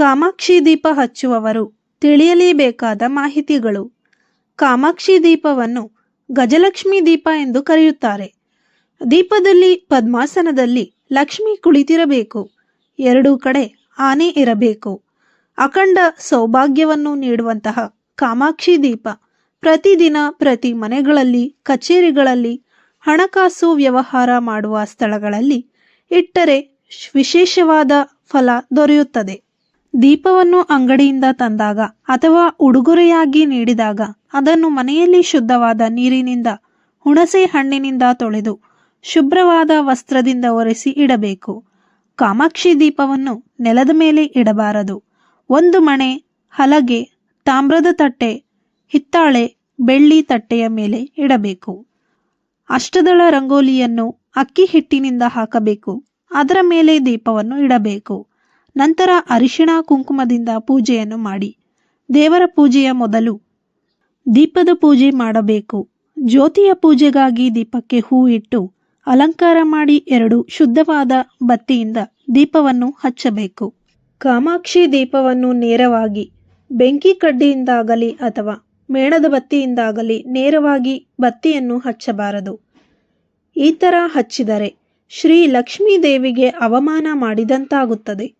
ಕಾಮಾಕ್ಷಿ ದೀಪ ಹಚ್ಚುವವರು ತಿಳಿಯಲೇಬೇಕಾದ ಮಾಹಿತಿಗಳು. ಕಾಮಾಕ್ಷಿ ದೀಪವನ್ನು ಗಜಲಕ್ಷ್ಮಿ ದೀಪ ಎಂದು ಕರೆಯುತ್ತಾರೆ. ದೀಪದಲ್ಲಿ, ಪದ್ಮಾಸನದಲ್ಲಿ ಲಕ್ಷ್ಮಿ ಕುಳಿತಿರಬೇಕು. ಎರಡೂ ಕಡೆ ಆನೆ ಇರಬೇಕು. ಅಖಂಡ ಸೌಭಾಗ್ಯವನ್ನು ನೀಡುವಂತಹ ಕಾಮಾಕ್ಷಿ ದೀಪ ಪ್ರತಿದಿನ ಪ್ರತಿ ಮನೆಗಳಲ್ಲಿ, ಕಚೇರಿಗಳಲ್ಲಿ, ಹಣಕಾಸು ವ್ಯವಹಾರ ಮಾಡುವ ಸ್ಥಳಗಳಲ್ಲಿ ಇಟ್ಟರೆ ವಿಶೇಷವಾದ ಫಲ ದೊರೆಯುತ್ತದೆ. ದೀಪವನ್ನು ಅಂಗಡಿಯಿಂದ ತಂದಾಗ ಅಥವಾ ಉಡುಗೊರೆಯಾಗಿ ನೀಡಿದಾಗ ಅದನ್ನು ಮನೆಯಲ್ಲಿ ಶುದ್ಧವಾದ ನೀರಿನಿಂದ, ಹುಣಸೆ ಹಣ್ಣಿನಿಂದ ತೊಳೆದು ಶುಭ್ರವಾದ ವಸ್ತ್ರದಿಂದ ಒರೆಸಿ ಇಡಬೇಕು. ಕಾಮಾಕ್ಷಿ ದೀಪವನ್ನು ನೆಲದ ಮೇಲೆ ಇಡಬಾರದು. ಒಂದು ಮಣೆ, ಹಲಗೆ, ತಾಮ್ರದ ತಟ್ಟೆ, ಹಿತ್ತಾಳೆ, ಬೆಳ್ಳಿ ತಟ್ಟೆಯ ಮೇಲೆ ಇಡಬೇಕು. ಅಷ್ಟದಳ ರಂಗೋಲಿಯನ್ನು ಅಕ್ಕಿ ಹಿಟ್ಟಿನಿಂದ ಹಾಕಬೇಕು. ಅದರ ಮೇಲೆ ದೀಪವನ್ನು ಇಡಬೇಕು. ನಂತರ ಅರಿಶಿಣ ಕುಂಕುಮದಿಂದ ಪೂಜೆಯನ್ನು ಮಾಡಿ. ದೇವರ ಪೂಜೆಯ ಮೊದಲು ದೀಪದ ಪೂಜೆ ಮಾಡಬೇಕು. ಜ್ಯೋತಿಯ ಪೂಜೆಗಾಗಿ ದೀಪಕ್ಕೆ ಹೂ ಇಟ್ಟು ಅಲಂಕಾರ ಮಾಡಿ ಎರಡು ಶುದ್ಧವಾದ ಬತ್ತಿಯಿಂದ ದೀಪವನ್ನು ಹಚ್ಚಬೇಕು. ಕಾಮಾಕ್ಷಿ ದೀಪವನ್ನು ನೇರವಾಗಿ ಬೆಂಕಿ ಕಡ್ಡಿಯಿಂದಾಗಲಿ ಅಥವಾ ಮೇಣದ ಬತ್ತಿಯಿಂದಾಗಲಿ ನೇರವಾಗಿ ಬತ್ತಿಯನ್ನು ಹಚ್ಚಬಾರದು. ಈ ಥರ ಹಚ್ಚಿದರೆ ಶ್ರೀ ಲಕ್ಷ್ಮೀ ದೇವಿಗೆ ಅವಮಾನ ಮಾಡಿದಂತಾಗುತ್ತದೆ.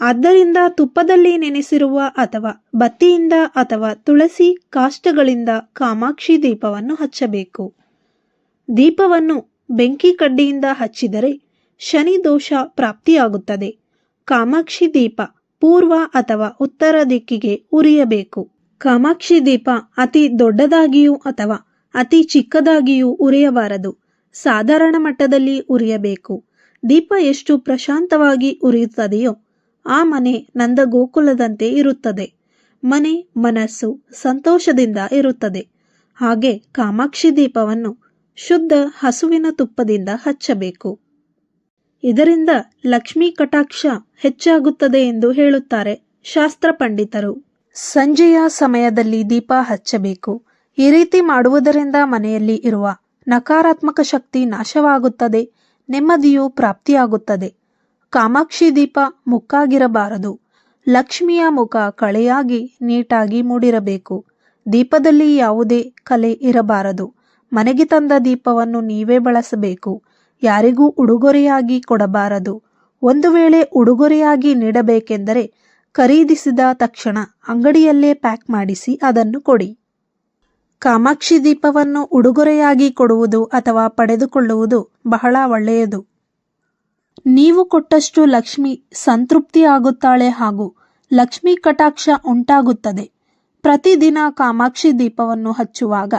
ಆದ್ದರಿಂದ ತುಪ್ಪದಲ್ಲಿ ನೆನೆಸಿರುವ ಅಥವಾ ಬತ್ತಿಯಿಂದ ಅಥವಾ ತುಳಸಿ ಕಾಷ್ಟಗಳಿಂದ ಕಾಮಾಕ್ಷಿ ದೀಪವನ್ನು ಹಚ್ಚಬೇಕು. ದೀಪವನ್ನು ಬೆಂಕಿ ಕಡ್ಡಿಯಿಂದ ಹಚ್ಚಿದರೆ ಶನಿ ದೋಷ ಪ್ರಾಪ್ತಿಯಾಗುತ್ತದೆ. ಕಾಮಾಕ್ಷಿ ದೀಪ ಪೂರ್ವ ಅಥವಾ ಉತ್ತರ ದಿಕ್ಕಿಗೆ ಉರಿಯಬೇಕು. ಕಾಮಾಕ್ಷಿ ದೀಪ ಅತಿ ದೊಡ್ಡದಾಗಿಯೂ ಅಥವಾ ಅತಿ ಚಿಕ್ಕದಾಗಿಯೂ ಉರಿಯಬಾರದು. ಸಾಧಾರಣ ಮಟ್ಟದಲ್ಲಿ ಉರಿಯಬೇಕು. ದೀಪ ಎಷ್ಟು ಪ್ರಶಾಂತವಾಗಿ ಉರಿಯುತ್ತದೆಯೋ ಆ ಮನೆ ನಂದ ಗೋಕುಲದಂತೆ ಇರುತ್ತದೆ. ಮನೆ ಮನಸ್ಸು ಸಂತೋಷದಿಂದ ಇರುತ್ತದೆ. ಹಾಗೆ ಕಾಮಾಕ್ಷಿ ದೀಪವನ್ನು ಶುದ್ಧ ಹಸುವಿನ ತುಪ್ಪದಿಂದ ಹಚ್ಚಬೇಕು. ಇದರಿಂದ ಲಕ್ಷ್ಮೀ ಕಟಾಕ್ಷ ಹೆಚ್ಚಾಗುತ್ತದೆ ಎಂದು ಹೇಳುತ್ತಾರೆ ಶಾಸ್ತ್ರ ಪಂಡಿತರು. ಸಂಜೆಯ ಸಮಯದಲ್ಲಿ ದೀಪ ಹಚ್ಚಬೇಕು. ಈ ರೀತಿ ಮಾಡುವುದರಿಂದ ಮನೆಯಲ್ಲಿ ಇರುವ ನಕಾರಾತ್ಮಕ ಶಕ್ತಿ ನಾಶವಾಗುತ್ತದೆ, ನೆಮ್ಮದಿಯು ಪ್ರಾಪ್ತಿಯಾಗುತ್ತದೆ. ಕಾಮಾಕ್ಷಿ ದೀಪ ಮುಕ್ಕಾಗಿರಬಾರದು. ಲಕ್ಷ್ಮಿಯ ಮುಖ ಕಳೆಯಾಗಿ ನೀಟಾಗಿ ಮೂಡಿರಬೇಕು. ದೀಪದಲ್ಲಿ ಯಾವುದೇ ಕಲೆ ಇರಬಾರದು. ಮನೆಗೆ ತಂದ ದೀಪವನ್ನು ನೀವೇ ಬಳಸಬೇಕು. ಯಾರಿಗೂ ಉಡುಗೊರೆಯಾಗಿ ಕೊಡಬಾರದು. ಒಂದು ವೇಳೆ ಉಡುಗೊರೆಯಾಗಿ ನೀಡಬೇಕೆಂದರೆ ಖರೀದಿಸಿದ ತಕ್ಷಣ ಅಂಗಡಿಯಲ್ಲೇ ಪ್ಯಾಕ್ ಮಾಡಿಸಿ ಅದನ್ನು ಕೊಡಿ. ಕಾಮಾಕ್ಷಿ ದೀಪವನ್ನು ಉಡುಗೊರೆಯಾಗಿ ಕೊಡುವುದು ಅಥವಾ ಪಡೆದುಕೊಳ್ಳುವುದು ಬಹಳ ಒಳ್ಳೆಯದು. ನೀವು ಕೊಟ್ಟಷ್ಟು ಲಕ್ಷ್ಮಿ ಸಂತೃಪ್ತಿ ಆಗುತ್ತಾಳೆ ಹಾಗೂ ಲಕ್ಷ್ಮಿ ಕಟಾಕ್ಷ ಉಂಟಾಗುತ್ತದೆ. ಪ್ರತಿದಿನ ಕಾಮಾಕ್ಷಿ ದೀಪವನ್ನು ಹಚ್ಚುವಾಗ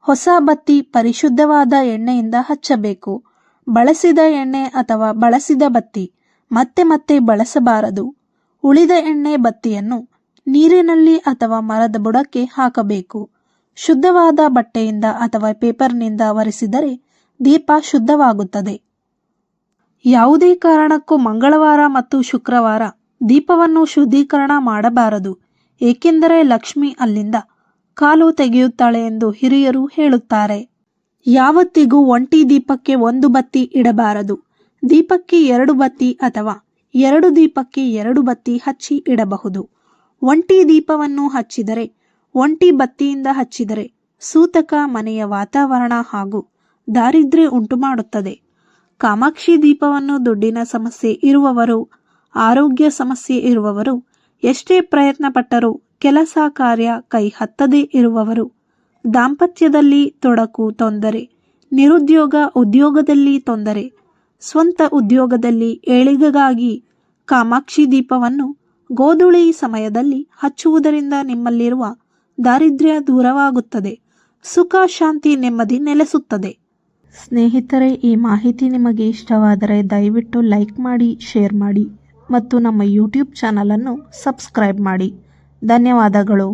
ಹೊಸ ಬತ್ತಿ ಪರಿಶುದ್ಧವಾದ ಎಣ್ಣೆಯಿಂದ ಹಚ್ಚಬೇಕು. ಬಳಸಿದ ಎಣ್ಣೆ ಅಥವಾ ಬಳಸಿದ ಬತ್ತಿ ಮತ್ತೆ ಮತ್ತೆ ಬಳಸಬಾರದು. ಉಳಿದ ಎಣ್ಣೆ ಬತ್ತಿಯನ್ನು ನೀರಿನಲ್ಲಿ ಅಥವಾ ಮರದ ಬುಡಕ್ಕೆ ಹಾಕಬೇಕು. ಶುದ್ಧವಾದ ಬಟ್ಟೆಯಿಂದ ಅಥವಾ ಪೇಪರ್ನಿಂದ ಒರೆಸಿದರೆ ದೀಪ ಶುದ್ಧವಾಗುತ್ತದೆ. ಯಾವುದೇ ಕಾರಣಕ್ಕೂ ಮಂಗಳವಾರ ಮತ್ತು ಶುಕ್ರವಾರ ದೀಪವನ್ನು ಶುದ್ಧೀಕರಣ ಮಾಡಬಾರದು. ಏಕೆಂದರೆ ಲಕ್ಷ್ಮಿ ಅಲ್ಲಿಂದ ಕಾಲು ತೆಗೆಯುತ್ತಾಳೆ ಎಂದು ಹಿರಿಯರು ಹೇಳುತ್ತಾರೆ. ಯಾವತ್ತಿಗೂ ಒಂಟಿ ದೀಪಕ್ಕೆ ಒಂದು ಬತ್ತಿ ಇಡಬಾರದು. ದೀಪಕ್ಕೆ ಎರಡು ಬತ್ತಿ ಅಥವಾ ಎರಡು ದೀಪಕ್ಕೆ ಎರಡು ಬತ್ತಿ ಹಚ್ಚಿ ಇಡಬಹುದು. ಒಂಟಿ ದೀಪವನ್ನು ಹಚ್ಚಿದರೆ, ಒಂಟಿ ಬತ್ತಿಯಿಂದ ಹಚ್ಚಿದರೆ ಸೂತಕ ಮನೆಯ ವಾತಾವರಣ ಹಾಗೂ ದಾರಿದ್ರ್ಯ ಉಂಟು ಮಾಡುತ್ತದೆ ಕಾಮಾಕ್ಷಿ ದೀಪವನ್ನು ದುಡ್ಡಿನ ಸಮಸ್ಯೆ ಇರುವವರು, ಆರೋಗ್ಯ ಸಮಸ್ಯೆ ಇರುವವರು, ಎಷ್ಟೇ ಪ್ರಯತ್ನ ಪಟ್ಟರೂ ಕೆಲಸ ಕಾರ್ಯ ಕೈ ಹತ್ತದೇ ಇರುವವರು. ದಾಂಪತ್ಯದಲ್ಲಿ ತೊಡಕು ತೊಂದರೆ, ನಿರುದ್ಯೋಗ ಉದ್ಯೋಗದಲ್ಲಿ ತೊಂದರೆ, ಸ್ವಂತ ಉದ್ಯೋಗದಲ್ಲಿ ಏಳಿಗೆಗಾಗಿ ಕಾಮಾಕ್ಷಿ ದೀಪವನ್ನು ಗೋಧುಳಿ ಸಮಯದಲ್ಲಿ ಹಚ್ಚುವುದರಿಂದ ನಿಮ್ಮಲ್ಲಿರುವ ದಾರಿದ್ರ್ಯ ದೂರವಾಗುತ್ತದೆ, ಸುಖ ಶಾಂತಿ ನೆಮ್ಮದಿ ನೆಲೆಸುತ್ತದೆ. ಸ್ನೇಹಿತರೆ, ಈ ಮಾಹಿತಿ ನಿಮಗೆ ಇಷ್ಟವಾದರೆ ದಯವಿಟ್ಟು ಲೈಕ್ ಮಾಡಿ, ಶೇರ್ ಮಾಡಿ ಮತ್ತು ನಮ್ಮ ಯೂಟ್ಯೂಬ್ ಚಾನಲನ್ನು ಸಬ್ಸ್ಕ್ರೈಬ್ ಮಾಡಿ. ಧನ್ಯವಾದಗಳು.